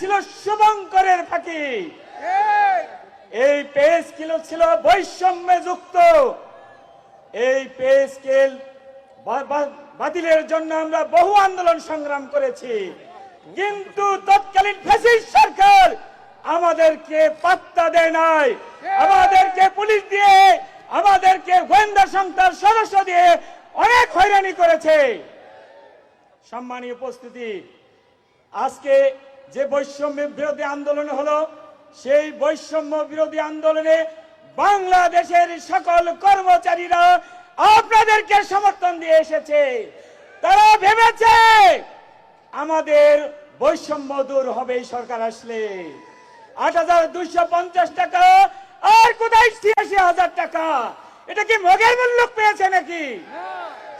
ছিল শুভঙ্করের ফাঁকি। এই! পে স্কেল ছিল বৈষম্যে যুক্ত। এই পে স্কেল বাতিলের জন্য আমরা বহু আন্দোলন সংগ্রাম করেছি। কিন্তু তৎকালীন ফ্যাসিস্ট সরকার আমাদেরকে পাত্তা দেয় নাই। আমাদেরকে পুলিশ দিয়ে আমাদেরকে গোয়েন্দা সংস্থার সদস্য দিয়ে অনেক হয়রানি করেছে। সম্মানীয় উপস্থিতি আজকে যে বৈষম্য বিরোধী আন্দোলন হলো, সেই বৈষম্য বিরোধী আন্দোলনে বাংলাদেশের সকল কর্মচারীরা আপনাদেরকে সমর্থন দিয়ে এসেছে। তারা ভেবেছে আমাদের বৈষম্য দূর হবে সরকার আসলে। আট হাজার দুইশো পঞ্চাশ টাকা, আর কোথায় ছিয়াশি হাজার টাকা? এটা কি মগের মূল্য পেয়েছে নাকি?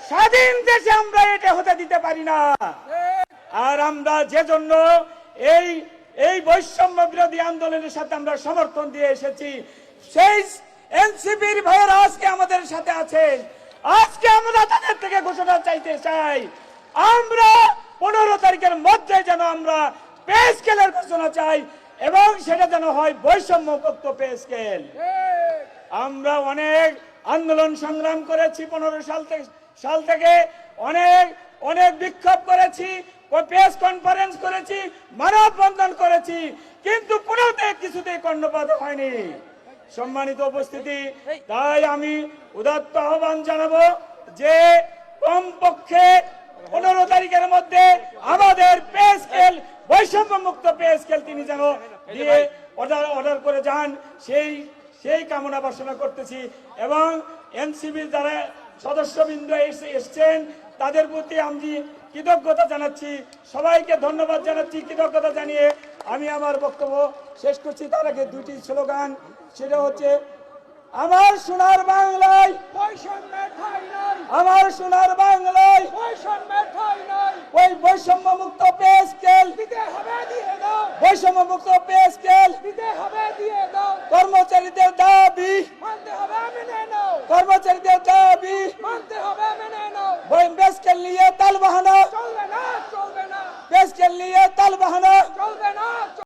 স্বাধীন দেশে আমরা এটা হতে দিতে পারি না। আর আমরা যে জন্য এই এই বৈষম্য বিরোধী আন্দোলনের সাথে আমরা সমর্থন দিয়ে এসেছি। সেই এনসিপির ভাইয়েরা আজকে আমাদের সাথে আছেন। আজকে আমরা তাদের থেকে ঘোষণা চাইতে চাই। আমরা পনেরো তারিখের মধ্যে যেন আমরা পে স্কেলের ঘোষণা চাই এবং সেটা যেন হয় বৈষম্য মুক্ত পে স্কেল। আমরা অনেক আন্দোলন সংগ্রাম করেছি পনেরো সাল থেকে সাল থেকে। অনেক অনেক বিক্ষোভ করেছি। প্রেস কনফারেন্স করেছি মানববন্ধন করেছি কিন্তু কোনোতে কিছুতে কর্ণপাত হয়নি। সম্মানিত উপস্থিতি তাই আমি উদাত্ত আহ্বান জানাব যে কমপক্ষে পনেরো তারিখের মধ্যে আমাদের পে স্কেল বৈষম্য মুক্ত পে স্কেল তিনি যেন দিয়ে অর্ডার অর্ডার করে যান সেই সেই কামনা বাসনা করতেছি এবং এনসিবির যারা সদস্যবৃন্দ এসে এসছেন। তাদের প্রতি আমি কৃতজ্ঞতা জানাচ্ছি। সবাইকে ধন্যবাদ জানাচ্ছি কৃতজ্ঞতা জানিয়ে আমি আমার বক্তব্য শেষ করছি। তার আগে দুটি স্লোগান সেটা হচ্ছে আমার সোনার বাংলায় আমার সোনার বাংলায় ওই বৈষম্য মুক্ত পে স্কেল বৈষম্য মুক্ত পে স্কেল দিতে দাও। কর্মচারীদের দাবি মানতে হবে মেনে নাও ওই বেসকেল নিয়ে তাল বাহানা চলবে না চলবে না বেসকেল নিয়ে তাল বাহানা চলবে না